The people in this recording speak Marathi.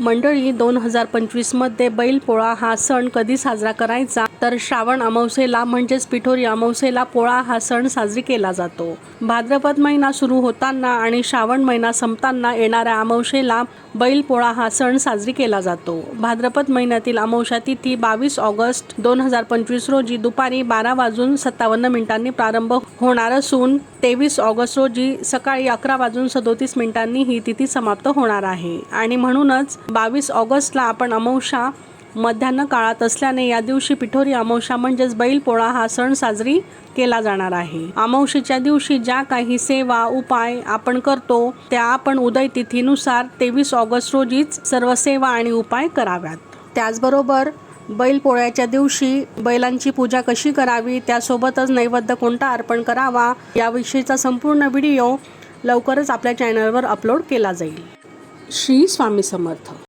मंडळी दोन हजार पंचवीसमध्ये बैलपोळा हा सण कधी साजरा करायचा? तर श्रावण अमावसेला म्हणजेच पिठोरी अमावसेला पोळा हा सण साजरी केला जातो. भाद्रपद महिना सुरू होताना आणि श्रावण महिना संपताना येणाऱ्या अमावस्येला बैलपोळा हा सण साजरी केला जातो. भाद्रपद महिन्यातील अमावस्या तिथी बावीस ऑगस्ट दोन हजार पंचवीस रोजी दुपारी बारा वाजून सत्तावन्न मिनिटांनी प्रारंभ होणार असून तेवीस ऑगस्ट रोजी सकाळी अकरा वाजून सदोतीस मिनिटांनी ही तिथी समाप्त होणार आहे. आणि म्हणूनच बावीस ऑगस्टला आपण अमावस्या मध्यान्ह काळात असल्याने या दिवशी पिठोरी अमावस्या म्हणजेच बैलपोळा हा सण साजरी केला जाणार आहे. अमावशीच्या दिवशी ज्या काही सेवा उपाय आपण करतो त्या आपण उदय तिथीनुसार तेवीस ऑगस्ट रोजीच सर्व सेवा आणि उपाय कराव्यात. त्याचबरोबर बैलपोळ्याच्या दिवशी बैलांची पूजा कशी करावी त्यासोबतच नैवेद्य कोणता अर्पण करावा याविषयीचा संपूर्ण व्हिडिओ लवकरच आपल्या चॅनलवर अपलोड केला जाईल. श्री स्वामी समर्थ.